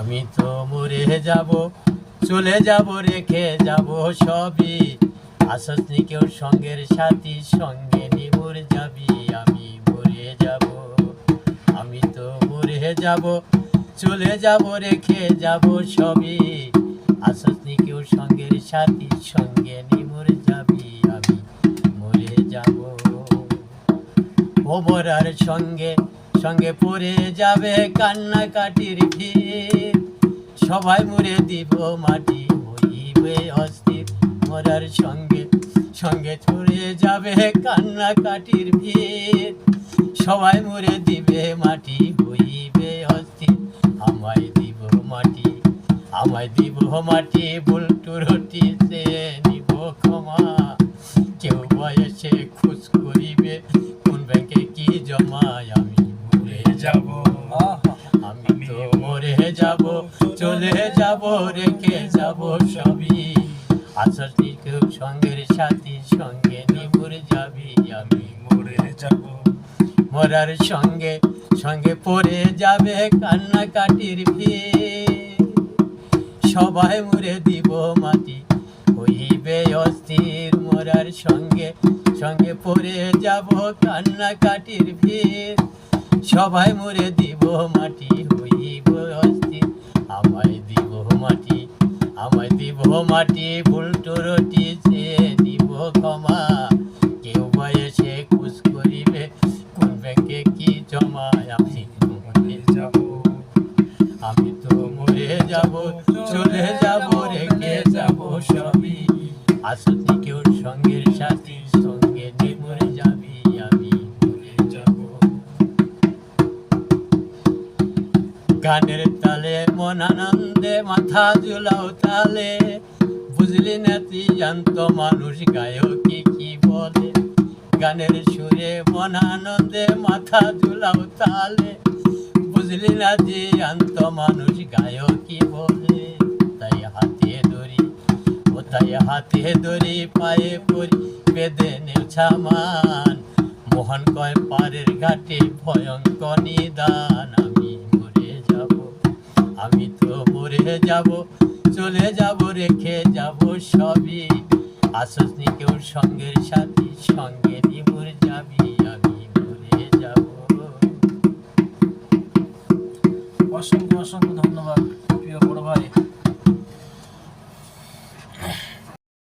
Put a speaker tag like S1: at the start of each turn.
S1: আমি তো মরে যাব, চলে যাব, রেখে যাব সবই। আসসনি কেউ সঙ্গের সাথী, সঙ্গে নিমুর যাবি, আমি মরে যাব। আমি তো মরে যাব, চলে যাব, রেখে যাব সবই। আসসনি কেউ সঙ্গের সাথী, সঙ্গে নিমুর যাবি, আমি মরে যাব। ওবরার সঙ্গে সঙ্গে পড়ে যাবে কান্নাকাটির ভিড়। সবাই মুড়ে দিব মাটি, হইবে অস্থির। মরার সঙ্গে সঙ্গে ছড়ে যাবে কান্নাকাটির ভিড়। সবাই মুড়ে দিবে মাটি, হইবে অস্থির। আমায় দিব মাটি, আমায় দিব মাটি, বুলটু রুটি সে নিব ক্ষমা। কেউ বয়সে খুশ করিবে, কোন ব্যাংকে কি জমায় আমি যাব চলে যাব রেখে যাব সবই। আসলে কেউ সঙ্গের সাথী সঙ্গে নিবুর যাবি আমি।
S2: মরে যাব।
S1: মরার সঙ্গে সঙ্গে পড়ে যাবে কান্নাকাটির ভিড়। সবাই মুড়ে দিব মাটি হইবে অস্থির। মরার সঙ্গে সঙ্গে পড়ে যাব কান্নাকাটির ভিড়। সবাই মুড়ে দিব মাটি, হইব অস্থির আমায় দিব মাটি, আমায় দিব মাটি বুলটো রটি সে দিব ক্ষমা। কেউ বয়সে খুশ করিবে কোন ব্যাংকে কি জমা? আমি মরে
S2: যাব,
S1: আমি তো মরে যাব, চলে যাব, রেখে যাব সবই। আসলে গানের তালে মন আনন্দে মাথা ঝুলাও তালে। বুঝলি না তুই জানত মানুষ গায়কি কি বলে? গানের সুরে মন আনন্দে মাথা ঝুলাও তালে। বুঝলি না যে আন্ত মানুষ গায়কি বলে? তাই হাতে ধরি ও তাই হাতে ধরি পায়ে পরি বেদে নেছামান মোহন কয় পারের ঘাটে ভয়ঙ্কর নিদান। আমি তো মরে যাব, চলে যাব, রেখে যাব সবই। আসসনি কেউ সঙ্গের সাথী, সঙ্গে নিমুর যাবি।